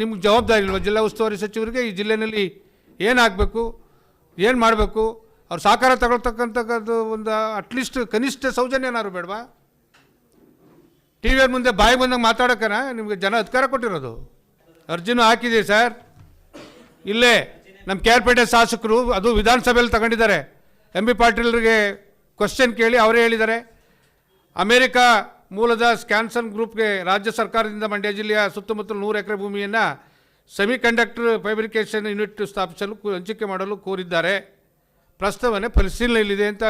ನಿಮ್ಗೆ ಜವಾಬ್ದಾರಿ ಇಲ್ವಾ? ಜಿಲ್ಲಾ ಉಸ್ತುವಾರಿ ಸಚಿವರಿಗೆ ಈ ಜಿಲ್ಲೆಯಲ್ಲಿ ಏನಾಗಬೇಕು, ಏನು ಮಾಡಬೇಕು? ಅವ್ರು ಸಹಕಾರ ತಗೊಳ್ತಕ್ಕಂಥದ್ದು ಒಂದು ಅಟ್ಲೀಸ್ಟ್ ಕನಿಷ್ಠ ಸೌಜನ್ಯನಾದ್ರು ಬೇಡವಾ? ಟಿ ವಿಯವ್ರ ಮುಂದೆ ಬಾಯಿ ಬಂದಂಗೆ ಮಾತಾಡೋಕ್ಕನ? ನಿಮಗೆ ಜನ ಅಧಿಕಾರ ಕೊಟ್ಟಿರೋದು. ಅರ್ಜಿನೂ ಹಾಕಿದ್ದೀವಿ ಸರ್. ಇಲ್ಲೇ ನಮ್ಮ ಕೇರ್ಪೇಟೆ ಶಾಸಕರು, ಅದು ವಿಧಾನಸಭೆಯಲ್ಲಿ ತಗೊಂಡಿದ್ದಾರೆ. ಎಂ ಬಿ ಪಾಟೀಲ್ರಿಗೆ ಕ್ವಶನ್ ಕೇಳಿ ಅವರೇ ಹೇಳಿದ್ದಾರೆ. ಅಮೇರಿಕಾ ಮೂಲದ ಸ್ಕ್ಯಾನ್ಸನ್ ಗ್ರೂಪ್ಗೆ ರಾಜ್ಯ ಸರ್ಕಾರದಿಂದ ಮಂಡ್ಯ ಜಿಲ್ಲೆಯ ಸುತ್ತಮುತ್ತಲು ನೂರು ಎಕರೆ ಭೂಮಿಯನ್ನು ಸೆಮಿ ಕಂಡಕ್ಟರ್ ಯೂನಿಟ್ ಸ್ಥಾಪಿಸಲು ಹಂಚಿಕೆ ಮಾಡಲು ಕೋರಿದ್ದಾರೆ. ಪ್ರಸ್ತಾವನೆ ಪರಿಶೀಲನೆಯಲ್ಲಿದೆ ಅಂತ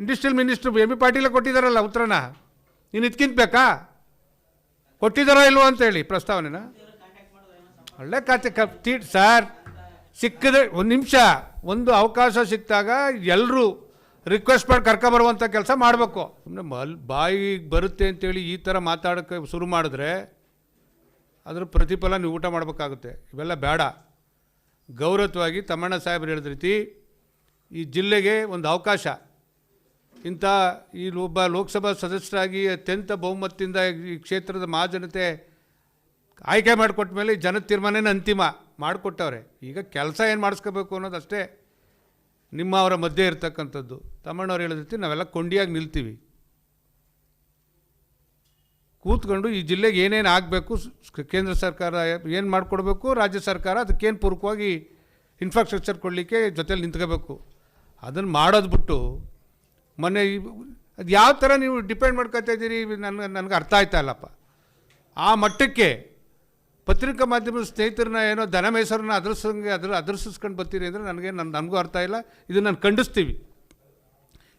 industrial minister M B Patil ಕೊಟ್ಟಿದ್ದಾರಲ್ಲ ಉತ್ತರನ? ನೀನು ಇದಕ್ಕಿಂತ ಬೇಕಾ? ಕೊಟ್ಟಿದ್ದಾರೋ ಇಲ್ವೋ ಅಂತೇಳಿ ಪ್ರಸ್ತಾವನೆನ? ಒಳ್ಳೆ ಖಾತೆ ಕಪ್ ಸರ್ ಸಿಕ್ಕದೆ ಒಂದು ನಿಮಿಷ, ಒಂದು ಅವಕಾಶ ಸಿಕ್ಕಿದಾಗ ಎಲ್ಲರೂ ರಿಕ್ವೆಸ್ಟ್ ಮಾಡಿ ಕರ್ಕೊಬರುವಂಥ ಕೆಲಸ ಮಾಡಬೇಕು. ಮಲ್ ಬಾಯಿಗೆ ಬರುತ್ತೆ ಅಂತೇಳಿ ಈ ಥರ ಮಾತಾಡೋಕ್ಕೆ ಶುರು ಮಾಡಿದ್ರೆ ಅದ್ರ ಪ್ರತಿಫಲ ನೀವು ಊಟ ಮಾಡಬೇಕಾಗುತ್ತೆ. ಇವೆಲ್ಲ ಬೇಡ. ಗೌರವವಾಗಿ ತಮ್ಮಣ್ಣ ಸಾಹೇಬರು ಹೇಳಿದ ರೀತಿ ಈ ಜಿಲ್ಲೆಗೆ ಒಂದು ಅವಕಾಶ. ಇಂಥ ಈ ಒಬ್ಬ ಲೋಕಸಭಾ ಸದಸ್ಯರಾಗಿ ಅತ್ಯಂತ ಬಹುಮತದಿಂದ ಈ ಕ್ಷೇತ್ರದ ಮಹಾಜನತೆ ಆಯ್ಕೆ ಮಾಡಿಕೊಟ್ಟ ಮೇಲೆ ಜನ ತೀರ್ಮಾನನೇ ಅಂತಿಮ ಮಾಡಿಕೊಟ್ಟವ್ರೆ. ಈಗ ಕೆಲಸ ಏನು ಮಾಡಿಸ್ಕೋಬೇಕು ಅನ್ನೋದಷ್ಟೇ. ನಿಮ್ಮ ಅವರ ಮಧ್ಯೆ ಇರ್ತಕ್ಕಂಥದ್ದು. ತಮ್ಮಣ್ಣವ್ರು ಹೇಳಿದ ರೀತಿ ನಾವೆಲ್ಲ ಕೊಂಡಿಯಾಗಿ ನಿಲ್ತೀವಿ. ಕೂತ್ಕೊಂಡು ಈ ಜಿಲ್ಲೆಗೆ ಏನೇನು ಆಗಬೇಕು ಕೇಂದ್ರ ಸರ್ಕಾರ ಏನು ಮಾಡಿಕೊಡ್ಬೇಕು, ರಾಜ್ಯ ಸರ್ಕಾರ ಅದಕ್ಕೇನು ಪೂರಕವಾಗಿ ಇನ್ಫ್ರಾಸ್ಟ್ರಕ್ಚರ್ ಕೊಡಲಿಕ್ಕೆ ಜೊತೆಲಿ ನಿಂತ್ಕೋಬೇಕು. ಅದನ್ನು ಮಾಡೋದು ಬಿಟ್ಟು ಮೊನ್ನೆ ಅದು ಯಾವ ಥರ ನೀವು ಡಿಪೆಂಡ್ ಮಾಡ್ಕೊತಾ ಇದ್ದೀರಿ, ನನಗೆ ನನಗೆ ಅರ್ಥ ಆಯ್ತಾ ಇಲ್ಲಪ್ಪ. ಆ ಮಟ್ಟಕ್ಕೆ ಪತ್ರಿಕಾ ಮಾಧ್ಯಮದ ಸ್ನೇಹಿತರನ್ನ ಏನೋ ದನ ಮೈಸೂರನ್ನ ಅದರ್ಸಂಗೆ ಅದ್ರ ಅದರ್ಸಿಸ್ಕೊಂಡು ಬರ್ತೀರಿ ಅಂದರೆ ನನಗೆ ನನ್ನ ನನಗೂ ಅರ್ಥ ಇಲ್ಲ. ಇದು ನಾನು ಖಂಡಿಸ್ತೀವಿ.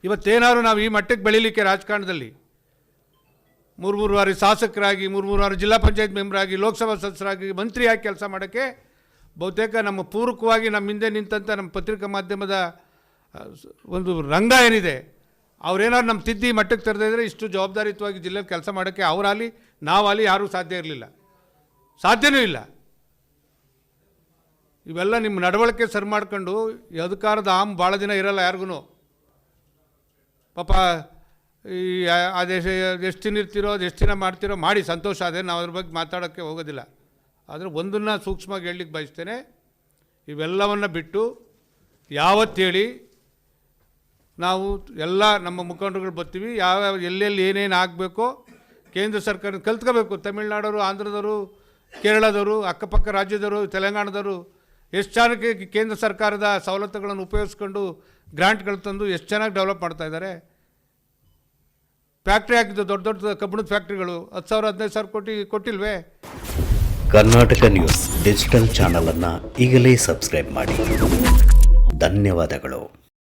ಇವತ್ತೇನಾದ್ರು ನಾವು ಈ ಮಟ್ಟಕ್ಕೆ ಬೆಳೀಲಿಕ್ಕೆ ರಾಜಕಾರಣದಲ್ಲಿ ಮೂರು ಮೂರು ಬಾರಿ ಶಾಸಕರಾಗಿ ಮೂರು ಮೂರು ಬಾರಿ ಜಿಲ್ಲಾ ಪಂಚಾಯತ್ ಮೆಂಬರಾಗಿ, ಲೋಕಸಭಾ ಸದಸ್ಯರಾಗಿ ಮಂತ್ರಿಯಾಗಿ ಕೆಲಸ ಮಾಡೋಕ್ಕೆ ಬಹುತೇಕ ನಮ್ಮ ಪೂರಕವಾಗಿ ನಮ್ಮ ಹಿಂದೆ ನಿಂತಂಥ ನಮ್ಮ ಪತ್ರಿಕಾ ಮಾಧ್ಯಮದ ಒಂದು ರಂಗ ಏನಿದೆ, ಅವ್ರೇನಾದ್ರು ನಮ್ಮ ತಿದ್ದಿ ಮಟ್ಟಕ್ಕೆ ತರದೇ ಇದ್ದರೆ ಇಷ್ಟು ಜವಾಬ್ದಾರಿಯುತವಾಗಿ ಜಿಲ್ಲೆಯಲ್ಲಿ ಕೆಲಸ ಮಾಡೋಕ್ಕೆ ಅವರಾಗಲಿ ನಾವಾಗಲಿ ಯಾರೂ ಸಾಧ್ಯ ಇರಲಿಲ್ಲ. ಸಾಧ್ಯನೂ ಇಲ್ಲ. ಇವೆಲ್ಲ ನಿಮ್ಮ ನಡವಳಿಕೆ ಸರಿ ಮಾಡ್ಕೊಂಡು ಅಧಿಕಾರದ ಆಮ್ ಭಾಳ ದಿನ ಇರಲ್ಲ ಯಾರಿಗೂ ಪಾಪ ಈ ದೇಶ ಎಷ್ಟು ದಿನ ಇರ್ತಿರೋ, ಅದು ಎಷ್ಟು ದಿನ ಮಾಡ್ತಿರೋ ಮಾಡಿ ಸಂತೋಷ. ಅದೇ ನಾವು ಅದ್ರ ಬಗ್ಗೆ ಮಾತಾಡೋಕ್ಕೆ ಹೋಗೋದಿಲ್ಲ. ಆದರೆ ಒಂದನ್ನು ಸೂಕ್ಷ್ಮವಾಗಿ ಹೇಳಲಿಕ್ಕೆ ಬಯಸ್ತೇನೆ. ಇವೆಲ್ಲವನ್ನು ಬಿಟ್ಟು ಯಾವತ್ತೇಳಿ ನಾವು ಎಲ್ಲ ನಮ್ಮ ಮುಖಂಡರುಗಳು ಬರ್ತೀವಿ. ಯಾವ ಎಲ್ಲೆಲ್ಲಿ ಏನೇನು ಆಗಬೇಕೋ ಕೇಂದ್ರ ಸರ್ಕಾರ ಕಲ್ತ್ಕೋಬೇಕು. ತಮಿಳ್ನಾಡವರು, ಆಂಧ್ರದವರು ಕೇರಳದವರು, ಅಕ್ಕಪಕ್ಕ ರಾಜ್ಯದವರು, ತೆಲಂಗಾಣದವರು ಎಷ್ಟು ಜನಕ್ಕೆ ಕೇಂದ್ರ ಸರ್ಕಾರದ ಸವಲತ್ತುಗಳನ್ನು ಉಪಯೋಗಿಸ್ಕೊಂಡು ಗ್ರಾಂಟ್ಗಳು ತಂದು ಎಷ್ಟು ಚೆನ್ನಾಗಿ ಡೆವಲಪ್ ಮಾಡ್ತಾ ಇದ್ದಾರೆ. ಫ್ಯಾಕ್ಟ್ರಿ ಹಾಕಿದ್ದು ದೊಡ್ಡ ದೊಡ್ಡ ಕಬ್ಬಿಣದ ಫ್ಯಾಕ್ಟ್ರಿಗಳು ಹತ್ತು ಸಾವಿರ, ಹದಿನೈದು ಸಾವಿರ ಕೋಟಿ ಕೊಟ್ಟಿಲ್ವೇ? ಕರ್ನಾಟಕ ನ್ಯೂಸ್ ಡಿಜಿಟಲ್ ಚಾನಲನ್ನು ಈಗಲೇ ಸಬ್ಸ್ಕ್ರೈಬ್ ಮಾಡಿ. ಧನ್ಯವಾದಗಳು.